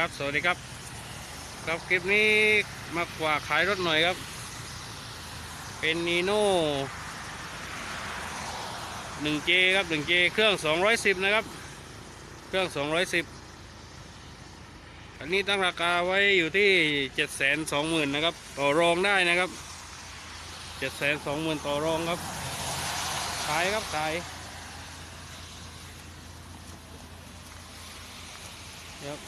ครับ สวัสดีครับ ครับคลิปนี้มากกว่าขายรถหน่อยครับ เป็นนีโน่ 1J ครับ 1J เครื่อง210นะครับ เครื่อง210อันนี้ตั้งราคาไว้อยู่ที่720,000นะครับ ต่อรองได้นะครับ720,000ต่อรองครับ ขายครับขายครับ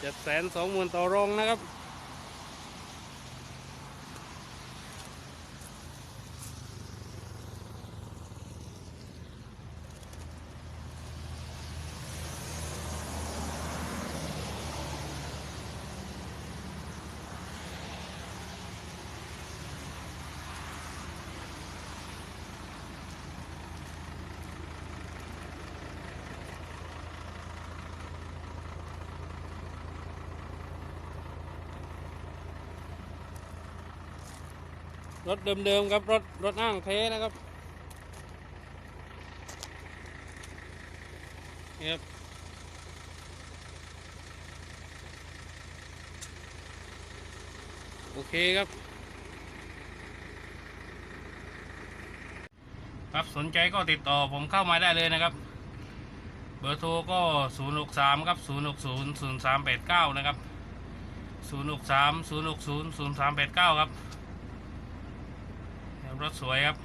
เจ็ดแสนสองหมื่นต่อรองนะครับ รถเดิมๆครับรถรถอ้างเทนะครับนี่ครับโอเคครับ ครับสนใจก็ติดต่อผมเข้ามาได้เลยนะครับ เบอร์โทรก็ 063 ครับ 060 0389 นะครับ 063 060 0389 ครับ Abrot Suwayap.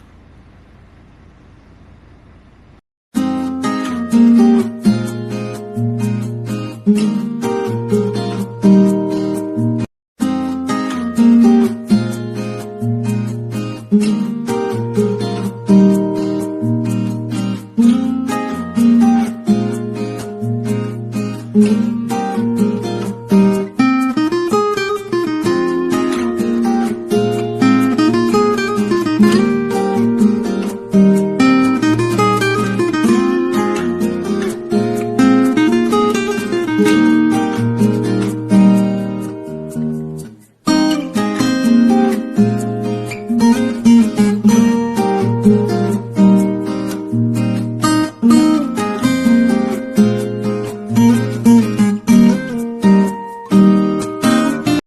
you